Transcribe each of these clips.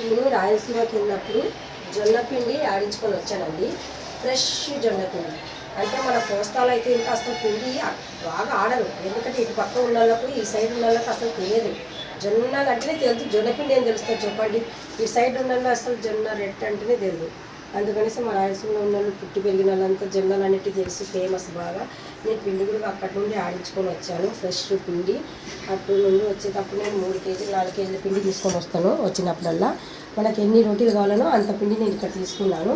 నేను రాయలసీమకి వెళ్ళినప్పుడు జొన్నపిండి ఆడించుకొని వచ్చానండి. ఫ్రెష్ జొన్నపిండి. అంటే మన కోస్తాలో అయితే ఇంకా అసలు పిండి బాగా ఆడరు. ఎందుకంటే ఇటు పక్క ఉన్న వాళ్ళకు ఈ సైడ్ ఉన్న వాళ్ళకి అసలు తెలియదు. జొన్న అంటేనే తెలుసు జొన్నపిండి ఏం తెలుస్తుంది చెప్పండి. ఈ సైడ్ ఉన్న అసలు జొన్న రెట్ అంటేనే తెలియదు. అందుకనేసి మా రాయలసీమలో ఉన్న వాళ్ళు పుట్టి పెరిగిన వాళ్ళంతా జొన్నలు అనేవి తెలిసి ఫేమస్ బాగా. నేను పిండి కూడా అక్కడి నుండి ఆడించుకొని వచ్చాను ఫ్రెష్ పిండి. అటు నుండి వచ్చేటప్పుడు నేను మూడు కేజీలు నాలుగు కేజీల పిండి తీసుకొని వస్తాను వచ్చినప్పుడల్లా. మనకి ఎన్ని రోటీలు కావాలనో అంత పిండి నేను ఇక్కడ తీసుకున్నాను.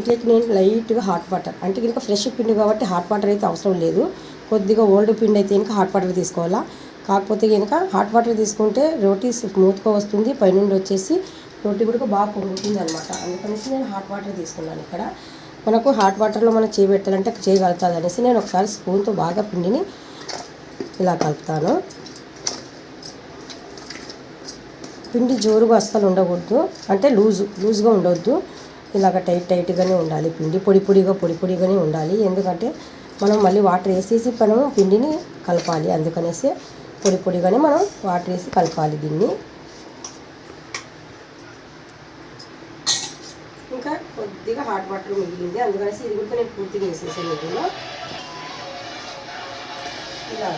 ఇట్లయితే నేను లైట్గా హాట్ వాటర్ అంటే ఇంకా ఫ్రెష్ పిండి కాబట్టి హాట్ వాటర్ అయితే అవసరం లేదు. కొద్దిగా ఓల్డ్ పిండి అయితే ఇంకా హాట్ వాటర్ తీసుకోవాలా. కాకపోతే కనుక హాట్ వాటర్ తీసుకుంటే రోటీ స్మూత్గా వస్తుంది. పైనుండి వచ్చేసి రొట్టె కూడా బాగా పొంగుతుంది అనమాట అందుకనేసి నేను హాట్ వాటర్ తీసుకున్నాను ఇక్కడ. మనకు హాట్ వాటర్లో మనం చేయబెట్టాలంటే చేయగలుగుతుంది అనేసి నేను ఒకసారి స్పూన్తో బాగా పిండిని ఇలా కలుపుతాను. పిండి జోరుగా అస్సలు ఉండకూడదు. అంటే లూజు లూజ్గా ఉండవద్దు ఇలాగ టైట్ టైట్గానే ఉండాలి పిండి. పొడి పొడిగా పొడి పొడిగానే ఉండాలి. ఎందుకంటే మనం మళ్ళీ వాటర్ వేసేసి మనం పిండిని కలపాలి. అందుకనేసి పొడి పొడిగానే మనం వాటర్ వేసి కలపాలి దీన్ని ఇంకా కొద్దిగా హాట్ వాటర్ మిగిలింది. అందుకనేసి ఇది కూడా నేను పూర్తిగా వేసేసాను ఇందులో. ఇలా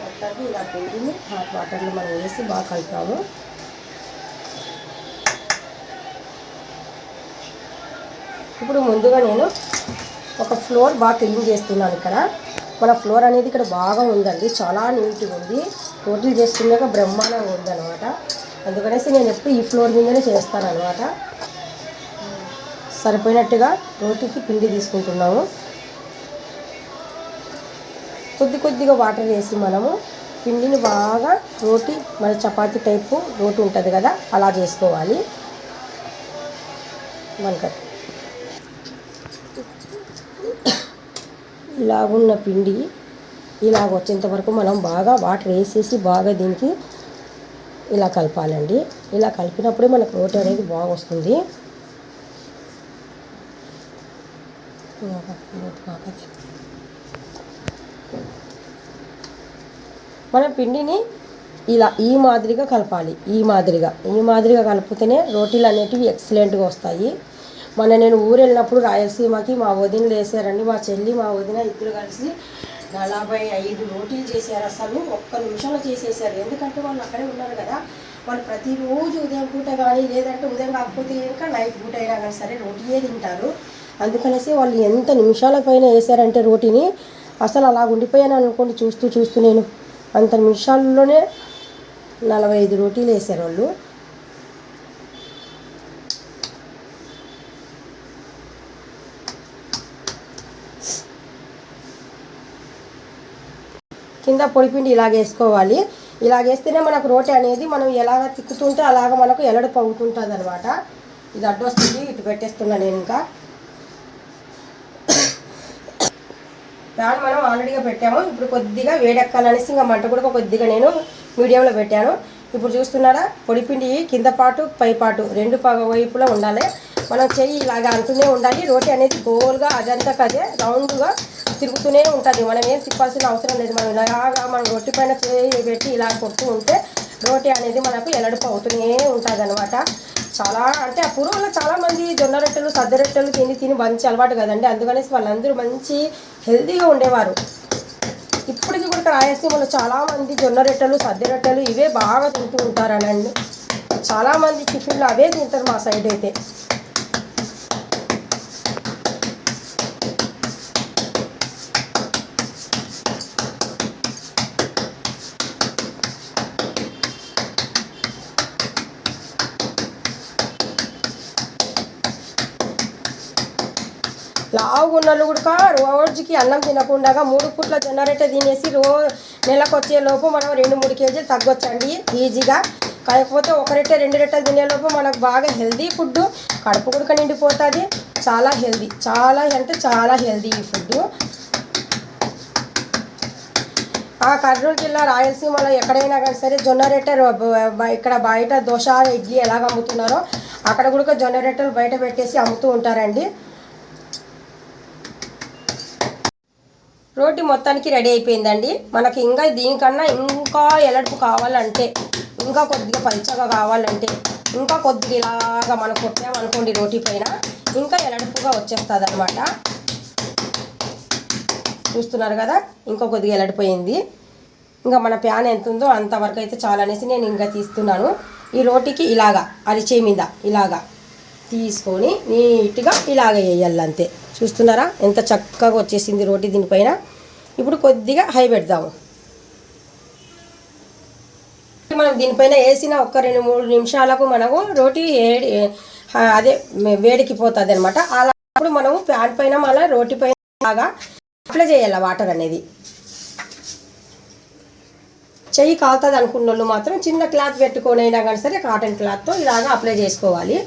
మొత్తానికి ఇలా పిండిని హాట్ వాటర్లో మనం వేసి బాగా కలుపుతాము. ఇప్పుడు ముందుగా నేను ఒక ఫ్లోర్ బాగా క్లీన్ చేస్తున్నాను ఇక్కడ. మన ఫ్లోర్ అనేది ఇక్కడ బాగా ఉందండి. చాలా నీట్గా ఉంది. రోటీలు చేస్తున్నాక బ్రహ్మాండంగా ఉందన్నమాట. అందుకనేసి నేను ఎప్పుడు ఈ ఫ్లోర్ మీదనే చేస్తాను అనమాట సరిపోయినట్టుగా రోటీకి పిండి తీసుకుంటున్నాము. కొద్ది కొద్దిగా వాటర్ వేసి మనము పిండిని బాగా రోటీ మన చపాతీ టైపు రోటీ ఉంటుంది కదా అలా చేసుకోవాలి. మనకు ఇలాగున్న పిండి ఇలాగ వచ్చేంతవరకు మనం బాగా వాటర్ వేసేసి బాగా దీనికి ఇలా కలపాలండి. ఇలా కలిపినప్పుడే మనకు రోటీ అనేది బాగా వస్తుంది. మన పిండిని ఇలా ఈ మాదిరిగా కలపాలి. ఈ మాదిరిగా. ఈ మాదిరిగా కలిపితేనే రోటీలు అనేటివి ఎక్సలెంట్గా వస్తాయి. మొన్న నేను ఊరు వెళ్ళినప్పుడు రాయలసీమకి మా వదినలు వేసారండి మా చెల్లి మా వదిన ఇద్దరు కలిసి నలభై ఐదు రోటీలు చేశారు అసలు. ఒక్క నిమిషంలో చేసేసారు. ఎందుకంటే వాళ్ళు అక్కడే ఉన్నారు కదా. వాళ్ళు ప్రతిరోజు ఉదయం పూట కానీ లేదంటే ఉదయం కాకపోతే ఇంకా నైట్ పూట అయినా కానీ సరే రోటీయే తింటారు. అందుకనేసి వాళ్ళు ఎంత నిమిషాల పైన వేసారంటే రోటీని అసలు అలా ఉండిపోయాను అనుకోండి చూస్తూ చూస్తూ నేను. అంత నిమిషాల్లోనే నలభై ఐదు రోటీలు వేసారు వాళ్ళు. కింద పొడిపిండి ఇలాగ వేసుకోవాలి. ఇలాగ వేస్తేనే మనకు రోటీ అనేది మనం ఎలాగ తిక్కుతుంటే అలాగ మనకు ఎలడు అవుతుంటుంది అనమాట ఇది అడ్డు వస్తుంది ఇటు పెట్టేస్తున్నా నేను ఇంకా. దాన్ని మనం ఆల్రెడీగా పెట్టాము. ఇప్పుడు కొద్దిగా వేడెక్కాలనేసి ఇంకా మంట కూడా కొద్దిగా నేను మీడియంలో పెట్టాను. ఇప్పుడు చూస్తున్నారా? పొడిపిండి కింద పాటు పై పాటు రెండు పగ వైపులా ఉండాలి. మనం చెయ్యి ఇలాగా అంటూనే ఉండాలి. రోటీ అనేది గోల్గా అదంతా కదే రౌండ్గా తిరుగుతూనే ఉంటుంది. మనం ఏం తిప్పాల్సిన అవసరం లేదు. మనం ఇలాగా మనం రొట్టె పైన చేయి పెట్టి ఇలా కొడుతూ ఉంటే రోటీ అనేది మనకు ఎలడుపు అవుతూనే ఉంటుంది అనమాట చాలా అంటే ఆ పూర్వంలో చాలా మంది జొన్న రొట్టెలు సద్ద రొట్టెలు తిని తిని మంచి అలవాటు కదండి. అందుకనేసి వాళ్ళందరూ మంచి హెల్తీగా ఉండేవారు. ఇప్పటికి కూడా రాయలసీమలో చాలా మంది జొన్న రొట్టెలు సద్ద రొట్టెలు ఇవే బాగా తింటూ ఉంటారనండి. చాలా మంది టిఫిన్లు అవే తింటారు మా సైడ్ అయితే లావు ఉన్నోళ్ళు కూడా రోజుకి అన్నం తినకుండా మూడు పూట్ల జొన్నరొట్టె తినేసి రో నెలకొచ్చే లోపు మనం రెండు మూడు కేజీలు తగ్గొచ్చండి ఈజీగా. కాకపోతే ఒక రెట్టె రెండు రెట్టెలు తినేలోపు మనకు బాగా హెల్దీ ఫుడ్ కడుపు కుడక నిండిపోతుంది. చాలా హెల్దీ చాలా అంటే చాలా హెల్దీ ఈ ఫుడ్ ఆ కర్నూలు జిల్లా రాయలసీమలో ఎక్కడైనా కానీ సరే జొన్న రొట్టె ఇక్కడ బయట దోశ ఇడ్లీ ఎలాగ అమ్ముతున్నారో అక్కడ కూడా జొన్న రొట్టెలు బయట పెట్టేసి అమ్ముతూ ఉంటారండి. రోటీ మొత్తానికి రెడీ అయిపోయిందండి. మనకి ఇంకా దీనికన్నా ఇంకా ఎలడుపు కావాలంటే ఇంకా కొద్దిగా పంచగా కావాలంటే ఇంకా కొద్దిగా ఇలాగా మనం కొట్టామనుకోండి రోటీ పైన ఇంకా ఎలడుపుగా వచ్చేస్తుంది అనమాట చూస్తున్నారు కదా? ఇంకా కొద్దిగా ఎలడిపోయింది. ఇంకా మన ప్యాన్ ఎంత ఉందో అంతవరకు అయితే చాలనేసి నేను ఇంకా తీస్తున్నాను. ఈ రోటీకి ఇలాగా అరిచే మీద ఇలాగా. తీసుకొని నీట్గా ఇలాగ వేయాలి అంతే. చూస్తున్నారా? ఎంత చక్కగా వచ్చేసింది రోటీ దీనిపైన. ఇప్పుడు కొద్దిగా హై పెడదాము. మనం దీనిపైన వేసిన ఒక రెండు మూడు నిమిషాలకు మనము రోటీ ఏడి అదే వేడికి పోతుంది అనమాట అలా అప్పుడు మనము ప్యాన్ పైన మళ్ళీ రోటీ పైన బాగా అప్లై చేయాలి వాటర్ అనేది. చెయ్యి కాలుతుంది అనుకున్న వాళ్ళు మాత్రం చిన్న క్లాత్ పెట్టుకొని అయినా కానీ సరే కాటన్ క్లాత్తో ఇలాగా అప్లై చేసుకోవాలి.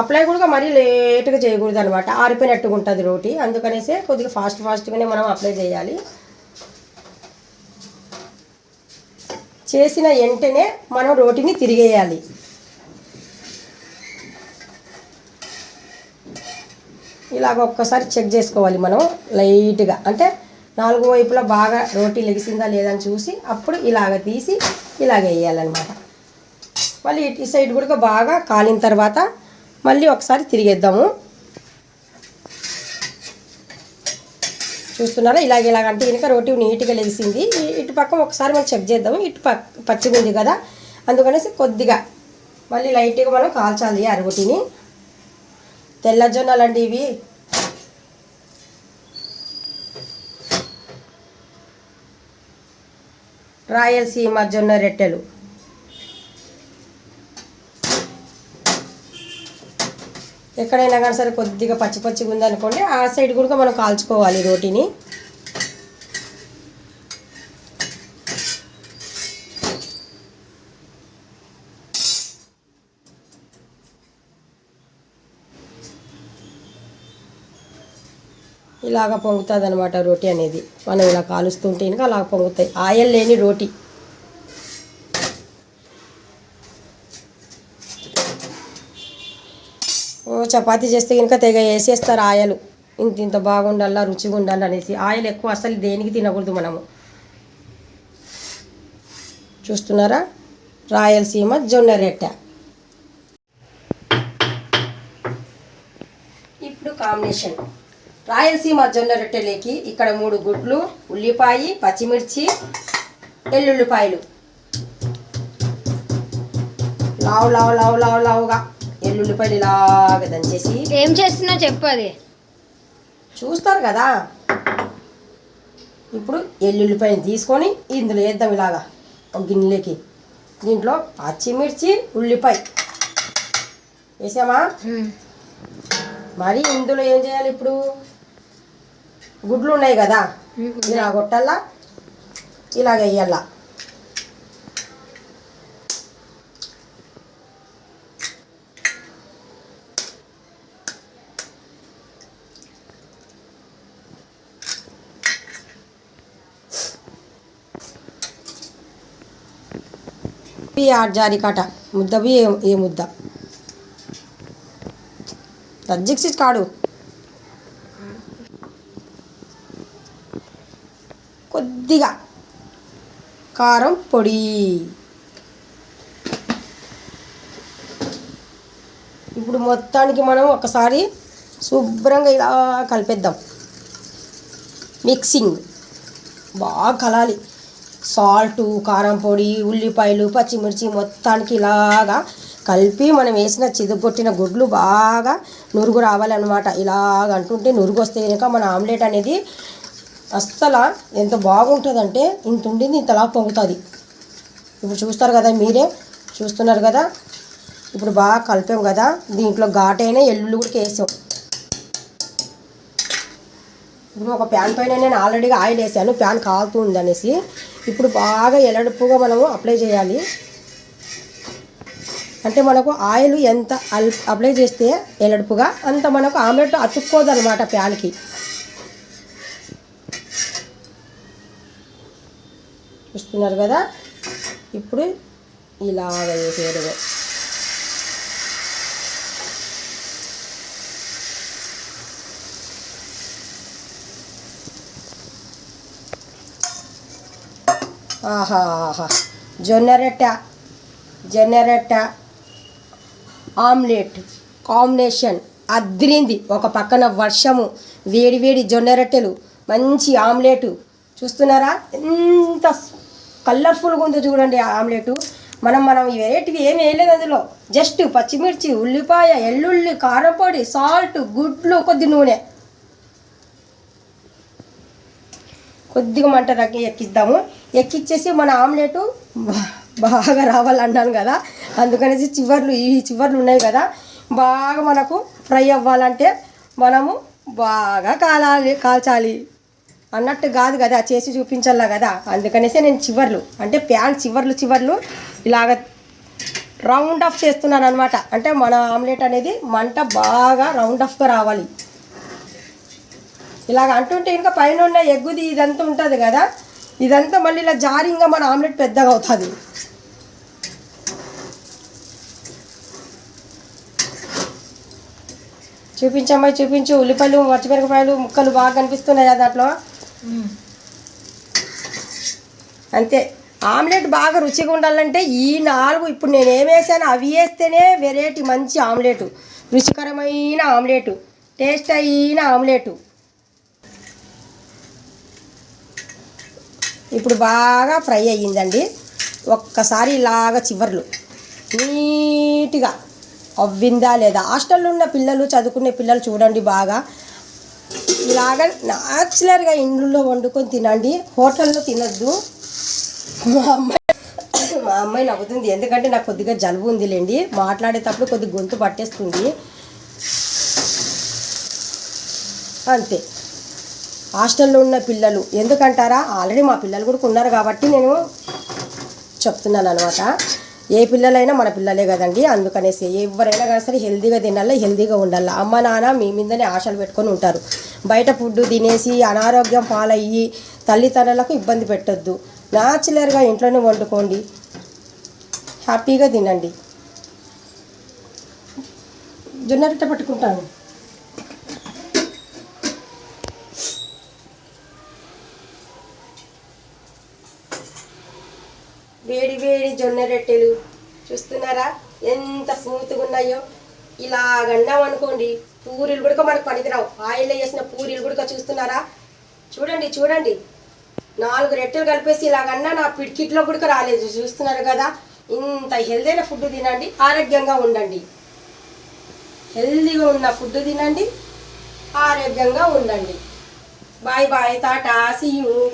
అప్లై కూడా మరీ లేటుగా చేయకూడదు అనమాట ఆరిపోయినట్టుగా ఉంటుంది రోటీ. అందుకనేసే కొద్దిగా ఫాస్ట్ ఫాస్ట్గానే మనం అప్లై చేయాలి. చేసిన వెంటనే మనం రోటీని తిరిగేయాలి. ఇలాగ ఒక్కసారి చెక్ చేసుకోవాలి మనం లైట్గా. అంటే నాలుగు వైపులా బాగా రోటీ లెగిసిందా లేదని చూసి అప్పుడు ఇలాగ తీసి ఇలాగ వేయాలన్నమాట. మళ్ళీ ఇటు సైడ్ కూడా బాగా కాలిన తర్వాత మళ్ళీ ఒకసారి తిరిగేద్దాము. చూస్తున్నారా? ఇలాగ ఇలాగ అంటే కనుక రోటీ నీట్గా లేచింది ఇటు పక్క ఒకసారి మనం చెక్ చేద్దాము. ఇటు పక్క పచ్చిగా ఉంది కదా. అందుకనేసి కొద్దిగా మళ్ళీ లైట్గా మనం కాల్చాలి ఆ రోటీని. తెల్ల జొన్నలు అండి ఇవి. రాయలసీమ జొన్న రెట్టెలు. ఎక్కడైనా కానీ సరే కొద్దిగా పచ్చి పచ్చిగా ఉందనుకోండి ఆ సైడ్ కూడా మనం కాల్చుకోవాలి రోటీని. ఇలాగ పొంగుతుంది అనమాట రోటీ అనేది. మనం ఇలా కాలుస్తుంటే ఇంకా అలా పొంగుతాయి. ఆయిల్ లేని రోటీ. చపాతీ చేస్తే కనుక తెగ వేసేస్తారు ఆయిల్. ఇంత ఇంత బాగుండాలా రుచిగా ఉండాలి అనేసి. ఆయిల్ ఎక్కువ అసలు దేనికి తినకూడదు మనము. చూస్తున్నారా? రాయలసీమ జొన్న రొట్టె ఇప్పుడు కాంబినేషన్. రాయలసీమ జొన్న రొట్టెలేకి ఇక్కడ మూడు గుడ్లు ఉల్లిపాయ పచ్చిమిర్చి ఎల్లుల్లిపాయలు. లావు లావు లావు లావు లావుగా. ఎల్లుల్లిపాయలు ఇలాగ దంచేసి ఏం చేస్తున్నా చెప్పు అది. చూస్తారు కదా. ఇప్పుడు ఎల్లుల్లిపాయని తీసుకొని ఇందులో వేద్దాం ఇలాగా ఒక గిన్నెలోకి. దీంట్లో పచ్చిమిర్చి ఉల్లిపాయ. వేసామా? మరి ఇందులో ఏం చేయాలి ఇప్పుడు? గుడ్లు ఉన్నాయి కదా. ఇలా కొట్టాలా ఇలాగ వేయాలా ఈ జారి కాట ముద్దవి ఏ- ఏ ముద్ద? తజ్జిక్సి కాడు. కొద్దిగా కారం పొడి. ఇప్పుడు మొత్తానికి మనం ఒకసారి శుభ్రంగా ఇలా కలిపేద్దాం. మిక్సింగ్. బాగా కలాలి. సాల్టు కారం పొడి ఉల్లిపాయలు పచ్చిమిర్చి మొత్తానికి ఇలాగా కలిపి మనం వేసిన చిదుగొట్టిన గుడ్లు బాగా నురుగు రావాలన్నమాట. ఇలాగ అంటుంటే నురుగు వస్తే కనుక మన ఆమ్లెట్ అనేది అస్సలు ఎంత బాగుంటుందంటే ఇంత ఉండింది ఇంతలా పొంగుతుంది. ఇప్పుడు చూస్తారు కదా మీరే చూస్తున్నారు కదా? ఇప్పుడు బాగా కలిపాం కదా? దీంట్లో ఘాటైన ఎల్లుల్లి కూడా వేసాం. ఇప్పుడు ఒక ప్యాన్ పైన నేను ఆల్రెడీగా ఆయిల్ వేసాను. ప్యాన్ కాలుతుంది అనేసి ఇప్పుడు బాగా ఎలడుపుగా మనము అప్లై చేయాలి. అంటే మనకు ఆయిల్ ఎంత అల్ అప్లై చేస్తే ఎలడుపుగా అంత మనకు ఆమ్లెట్ అతుక్కోదు అనమాట ప్యాన్కి. చూస్తున్నారు కదా? ఇప్పుడు ఇలాగ వేసేయడమే ఆహా ఆహా. జొన్న రొట్టె జొన్నరొట్ట ఆమ్లెట్ కాంబినేషన్ అద్రింది. ఒక పక్కన వర్షము వేడి వేడి జొన్న రొట్టెలు మంచి ఆమ్లెట్. చూస్తున్నారా? ఎంత కలర్ఫుల్గా ఉందో చూడండి ఆమ్లెట్. మనం మనం ఈ వెరైటీవి ఏమి వేయలేదు అందులో. జస్ట్ పచ్చిమిర్చి ఉల్లిపాయ ఎల్లుల్లి కారపొడి సాల్ట్ గుడ్లు కొద్ది నూనె. కొద్దిగా మంట తగ్గి ఎక్కిద్దాము. ఎక్కిచ్చేసి మన ఆమ్లెట్ బాగా రావాలన్నాను కదా. అందుకనేసి చివర్లు ఈ చివర్లు ఉన్నాయి కదా. బాగా మనకు ఫ్రై అవ్వాలంటే మనము బాగా కాలాలి కాల్చాలి. అన్నట్టు కాదు కదా చేసి చూపించాలా కదా. అందుకనేసి నేను చివర్లు అంటే ప్యాన్ చివర్లు చివర్లు ఇలాగ రౌండ్ ఆఫ్ చేస్తున్నాను అనమాట అంటే మన ఆమ్లెట్ అనేది మంట బాగా రౌండ్ ఆఫ్గా రావాలి. ఇలాగ అంటుంటే ఇంకా పైన ఉన్న ఎగ్గుది ఇదంతా ఉంటుంది కదా. ఇదంతా మళ్ళీ ఇలా జారి ఇంకా మన ఆమ్లెట్ పెద్దగా అవుతుంది. చూపించమ్మా చూపించు. ఉల్లిపాయలు పచ్చిమిరపకాయలు ముక్కలు బాగా కనిపిస్తున్నాయి దాంట్లో. అంతే. ఆమ్లెట్ బాగా రుచిగా ఉండాలంటే ఈ నాలుగు ఇప్పుడు నేను ఏం వేసాను అవి వేస్తేనే వెరైటీ మంచి ఆమ్లెట్. రుచికరమైన ఆమ్లెట్. టేస్ట్ అయిన ఆమ్లెట్. ఇప్పుడు బాగా ఫ్రై అయ్యిందండి. ఒక్కసారి ఇలాగ చివర్లు. నీట్గా అవ్విందా లేదా? హాస్టల్లో ఉన్న పిల్లలు చదువుకునే పిల్లలు చూడండి బాగా. ఇలాగ న్యాచురల్గా ఇండ్లలో వండుకొని తినండి. హోటల్లో తినద్దు. మా అమ్మాయి మా అమ్మాయి నవ్వుతుంది. ఎందుకంటే నాకు కొద్దిగా జలుబు ఉందిలేండి. మాట్లాడేటప్పుడు కొద్దిగా గొంతు పట్టేస్తుంది. అంతే. హాస్టల్లో ఉన్న పిల్లలు. ఎందుకంటారా? ఆల్రెడీ మా పిల్లలు కూడా ఉన్నారు కాబట్టి నేను చెప్తున్నాను అనమాట ఏ పిల్లలైనా మన పిల్లలే కదండి. అందుకనేసి ఎవరైనా కానీ సరే హెల్తీగా తినాలి హెల్దీగా ఉండాలి? అమ్మ నాన్న మీ మీదనే ఆశలు పెట్టుకొని ఉంటారు. బయట ఫుడ్ తినేసి అనారోగ్యం పాలయ్యి తల్లిదండ్రులకు ఇబ్బంది పెట్టొద్దు. న్యాచురల్గా ఇంట్లోనే వండుకోండి. హ్యాపీగా తినండి. జొన్న రొట్టె పట్టుకుంటాను. జొన్న రొట్టెలు. చూస్తున్నారా? ఎంత స్మూత్గా ఉన్నాయో ఇలాగ గండాం అనుకోండి పూరీలు కూడా మనకు పనికిరావు. ఆయిల్లో వేసిన పూరీలు కూడా చూస్తున్నారా? చూడండి చూడండి. నాలుగు రెట్టెలు కలిపేసి ఇలాగన్నా నా పిడికిట్లో కూడా రాలేదు. చూస్తున్నారు కదా? ఇంత హెల్దీ ఫుడ్ తినండి ఆరోగ్యంగా ఉండండి. హెల్దీగా ఉన్న ఫుడ్ తినండి ఆరోగ్యంగా ఉండండి. Bye bye tata see you.